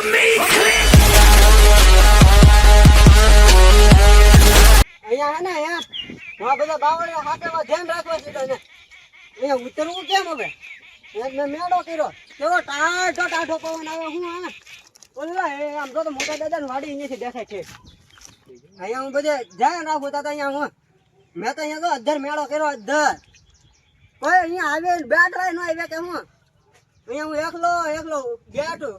અહીંયા હે ને, અહીંયા. આ બધા હાથેમાં ધ્યાન રાખવા છે તને. અહીંયા ઉતરવું કેમ હવે? મેં મેળો કર્યો. કેવો ટાઢો ટાઢો પવન આવે હું હા ઓલા, એ તો મોટા દાદા વાડી દેખાય છે. અહીંયા હું બધે ધ્યાન રાખું તા અહીંયા હું. મેં તો અહીંયા તો અધર મેળો કર્યો, અધર. કોઈ અહીંયા આવે બેટ બેઠવાય ન આવે કે હું? અહીંયા તો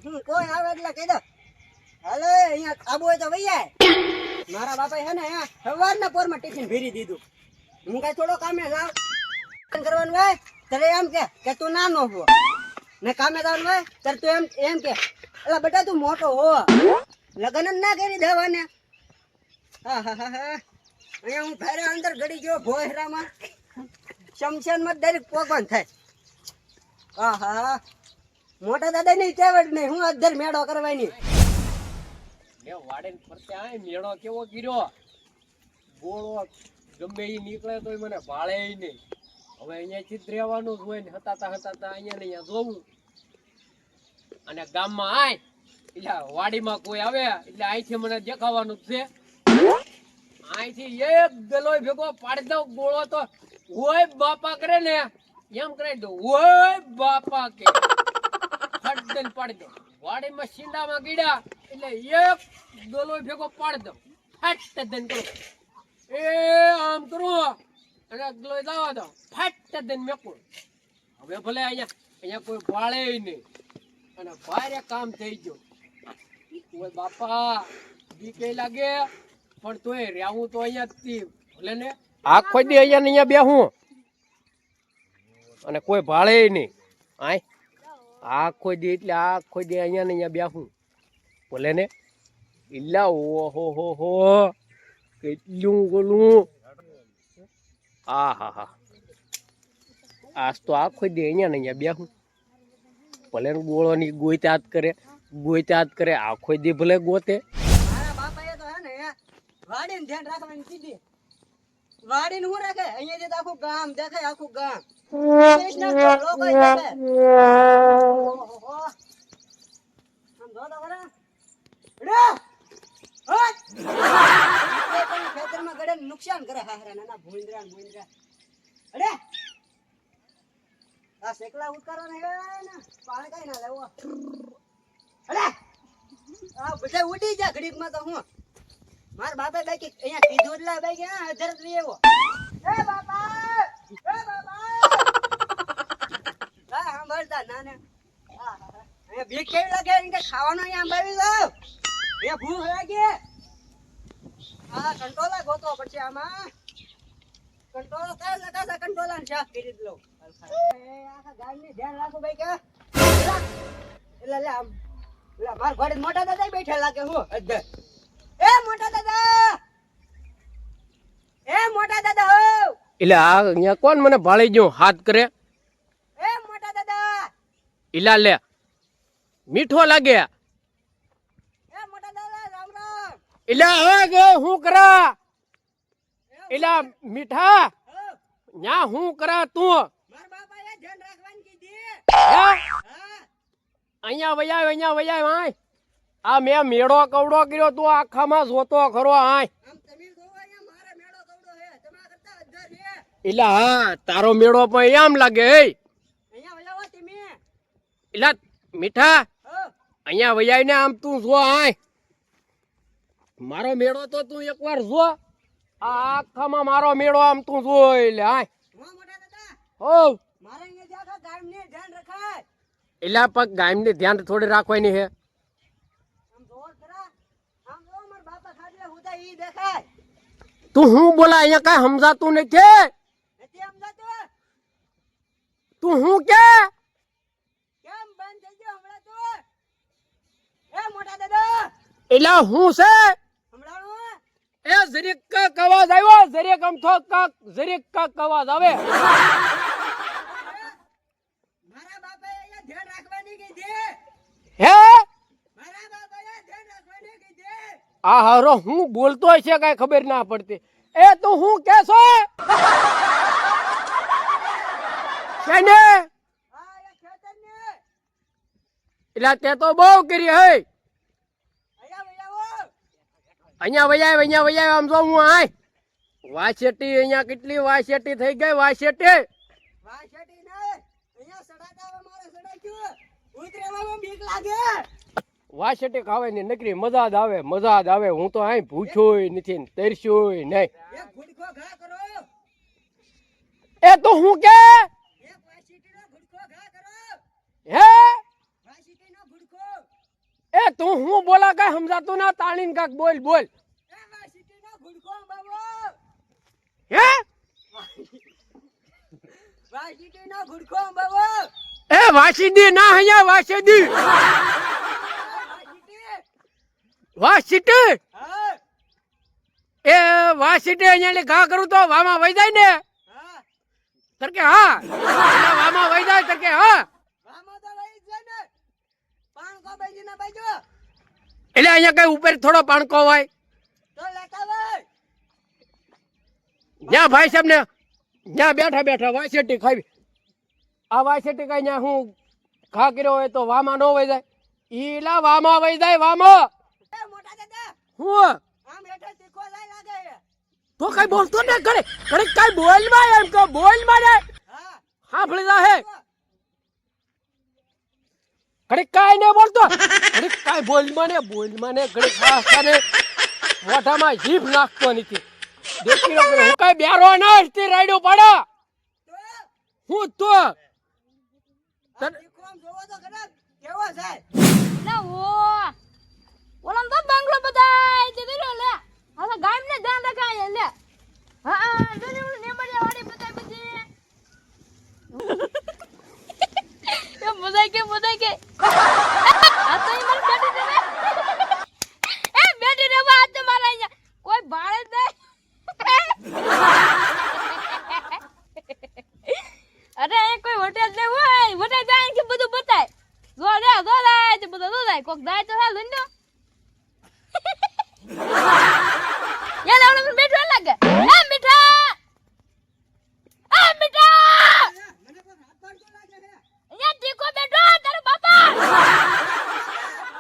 બેટા, તું મોટો હો. લગ્ન જ ના કરી દેવાને. હા હા હા અહીંયા હું ફેરે અંદર ગડી ગયો, ભોયરામાં. શમશાનમાં દરેક પોગવાન થાય. હા હા. મોટા દાદા ની ચેવડ નહીં, હું અધર મેળો કરવાની. એ વાડે ફરતે આય, મેળો કેવો ગીર્યો ગોળો ગમે ઈ નીકળે તોય મને ભાળે નહીં. હવે અહીંયા ચિત રહેવાનું જ હોય ને, હતાતા હતાતા અહીંયા ને જોવું. અને ગામમાં આય, એટલે વાડીમાં કોઈ આવે, એટલે અહીંથી મને દેખાવાનું છે. અહીંથી એક ગલોય ભેગો પાડી દઉં, ગોળો તો ઓય બાપા કરે ને, એમ કરાવી દઉં ઓય બાપા કે. દઈને પાડી દો. વાડીમાં શીંડામાં ગીડા, એટલે એક ગલોય ભેગો પાડી દો ફટ દન કરો. એ આમ કરું. અને ગલોય દાવા દો ફટ દન મેકો. હવે ભલે અહીંયા અહીંયા કોઈ ભાળે નહીં. અને ભારે કામ થઈ ગયું. ઓય બાપા, બીકે લાગે, પણ તોય રહેવું તો અહીંયા જ. ભલે ને? આખો દી અહીંયા ને અહીંયા બેહું. અને કોઈ ભાળે નહીં. આય. આખો દી એટલે આખો દી અહીંયા ને અહીંયા બેહું. ભલે ને? ઇલ્લા ઓહો, હો હો કેટલું બોલું? આ હા. હા આજ તો આખો દી અહીંયા ને અહીંયા બેહું. ભલે ગોળોની ગોઈતાત કરે ગોઈતાત કરે, આખો દી ભલે ગોતે. મારા બાપાએ તો હે ને, વાડીને ધ્યાન રાખવાની કીધી. વાડીને હું રાખે અહીંયા તો આખું ગામ દેખાય આખું ગામ કૃષ્ણ તો ખરા. રે! પણ ખેતરમાં ગળે નુકસાન કરે હાહરા નાના ભૂંદરા ને ભૂંદરા. અરે! આ શેકલા ઉતારવાના ને પાણી કઈ ના લેવો અરે! આ બધા ઉડી જા ઘડીકમાં તો હું માર બાપે બાકી અહીંયા કીધું એટલે બાકી કે હજાર લઈ આવ્યો એ બાપા એ બાપા. હા સાંભળતા ના ને. હા, હા, કેવી લાગે? કે ખાવાનું અહીંયા અંબાવી દઉં એ ભૂખ લાગે. હા કંટોલા ગોતો પછી આમાં. કંટોલા થાય લગા છે કંટોલા ને શાક કરી એ આખા ગામની ધ્યાન રાખો ભાઈ કે એટલે લે આમ. લે માર ઘોડે મોટા દાદા બેઠા લાગે હું? અધર મોટા દાદા? એ મોટા દાદા હો. એટલે આ અહીંયા કોણ મને ભાળી ગયું? હાથ કરે. એ મોટા દાદા. ઈલા લે. મીઠો લાગે. એ મોટા દાદા રામ રામ. એટલે હવે કે હું કરા? એટલે મીઠા? ન્યા હું કરા તું? માર બાપાએ ધ્યાન રાખવાની કીધી. હા? અહીંયા વયા અહીંયા વયા. આ મેં મેળો કવડો કર્યો તું આખામાં જોતો ખરો હે એટલે હા તારો મેળો પણ એમ લાગે એટલે મીઠા અહીંયા વૈયા ને આમ તું જો હાય મારો મેળો તો તું એકવાર જો. આ આખામાં મારો મેળો આમ તું જો એટલે હાય હોવ એટલે પગ ગામને ધ્યાન થોડી રાખવાની હે આમ જોવો ખરા આમ જોવો માર બાપા ખાધલે હુતા ઈ દેખાય તું હું બોલા અહીંયા કઈ સમજાતું નથી નથી તું હું કે? એટલે હું છે? એ જરીક કાક અવાજ આવ્યો જરીક આમ થો જરીક કવાજ આવે મારા બાપાએ અહીંયા ધ્યાન રાખવાની કીધી હે મારા બાપાએ ધ્યાન રાખવાની કીધી આ હારો હું બોલતો છે કઈ ખબર ના પડતી. એ તું હું કે છો? એટલે તે તો બહુ કરી હે અહીંયા વૈયા અહીંયા વૈયા આમ જો હું આય. વાસેટી અહીંયા કેટલી વાસેટી થઈ ગઈ વાસેટી વાસેટી ને, અહીંયા સડાતા મારે સડાઈ ઉતરેવામાં બીક લાગે. વાસેટી ને નકરી મજા જ આવે મજા જ આવે. હું તો અહીં ભૂખ્યોય નથી ને તરસ્યોય નહીં. એ તો હું કે? હે? એ તું હું બોલા કઈ સમજાતું ના? તાણીને કાક બોલ બોલ. હે? ગુડખો બાબો. એ વાસીદી ના અહીંયા વાસીદી. વાસીટી વાસીટી હા. એ વાસીટી અહીંયા ઘા કરું તો વામાં વહી જાય ને? તરકે હા. વામાં વહી જાય તરકે હા. એટલે અહીંયા કઈ ઉપર થોડો પાણકો હોય? જ્યાં ભાઈ સાહેબ ને જ્યાં બેઠા બેઠા વાસેટી ખાવી આ વાસેટી કઈ હું ખા કર્યો હોય તો વામાં ન વહી જાય? ઈલા વામાં વહી જાય વામો. હું? આમ હેઠે તીખો લાઈ લાગે છે. તો કઈ બોલતો ને ઘરે? ઘરે કઈ બોલમાં એમ કે બોલમાં રે? હા. સાંભળી જા હે. ઘરે કઈ ને બોલતો. ઘરે કઈ બોલ મને બોલ મને ઘરે ખાસ ને મોઢામાં જીભ નાખતો નથી દેખી રહ્યો હું કઈ બેરો ના હતી રાડ્યો પડે. હું તો તને કોમ જોવો તો ખરા કેવો છે? લે ઓ ઓલમ તો બંગલો બધાય તે દીલો લે. હવે ગામ ને ધ્યાન રખાય લે. હા હા જોજે ઓલું નેમડિયા વાળી બધાય બધી. એ મજાઈ કે મજાઈ કે. આ તો ઈ મારી બેટી ને. એ બેટી ને વાત તો મારા અહીંયા. કોઈ ભાડે જ નહીં. અરે અહીં કોઈ હોટેલ નહીં હોય. હોટેલ જાય કે બધું બતાય. જો રે જો જાય તે બધું જો જાય. કોક જાય તો હાલ લઈને યાર આવડે મને બેઠો લાગે. એ મીઠા એ મીઠા અહીંયા ટીકો બેઠો તારો બાપા.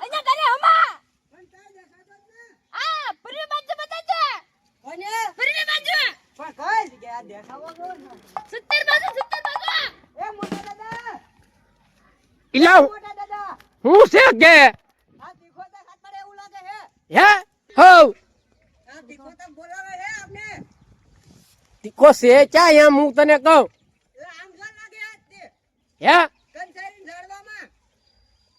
અહીંયા તારે હમા. પણ કાંઈ દેખાતો જ ને આ પૂરી બાજુ બતાજે કોને પૂરી બાજુ. પણ કઈ જગ્યાએ દેખાવો તો ને. સત્તર બાજુ સત્તર બાજુ. એ મોટા દાદા. ઇલા મોટા દાદા હું છે કે? આ તીખો તો હાથ પડે એવું લાગે હે હો? આ તીખો છે આપને. તીખો છે ક્યાં એમ હું તને કહું? હે?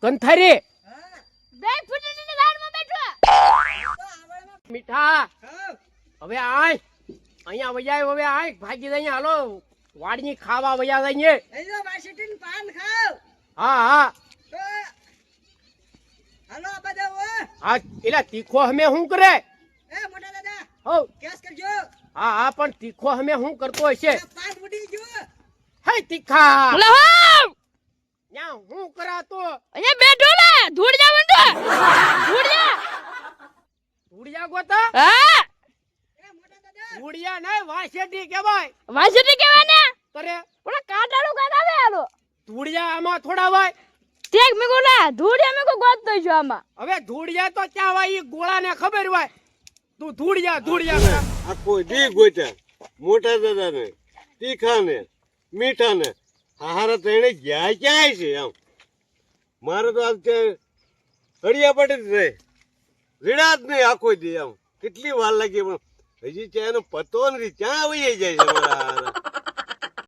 કંથારી હા. બે ફૂટની વાડમાં બેઠો. તો આવડમાં. મીઠા. હવે. આય. અહીંયા વજાય હવે આય. ભાગી જાય હાલો. વાડની ખાવા વજા જાય પાન ખાવ. હા હા. હાલો બધા હા એલા તીખો અમે શું કરે? એ મોટા દાદા હો કેસ કરજો. હા હા પણ તીખો અમે શું કરતો હશે આ ઉડી ગયો હે તીખા! ઓલે હો! ન્યા હું કરાતો? અહીંયા બેઠો ને ધૂળ જા મંડો ધૂળ જા. ઉડિયા ગોતા. હા? એ મોટા દાદા. ઉડિયા નહીં વાસેટી કહેવાય. વાસુટી ને? કરે. ઓલા કાટાળું કાઢાવે ધૂળિયા આમાં થોડા હોય. ઠીક મેકો ના ધૂળિયા મેકો ગોત ગોતતો છો આમાં. હવે ધૂળિયા તો ક્યાં હોય ઈ ગોળાને ખબર હોય. તું ધૂળિયા ધૂળિયા આ કોઈ દી ગોત્યા મોટા દાદાને તીખાને મીઠાને હારા તો એને ગયા ક્યાંય છે આમ. મારે તો આજ હળિયા પડી જ રહે. રીડા જ નહીં આખો દી આમ. કેટલી વાર લાગી પણ હજી ત્યાં એનો પતો નથી ત્યાં વહી જાય છે મારા હારા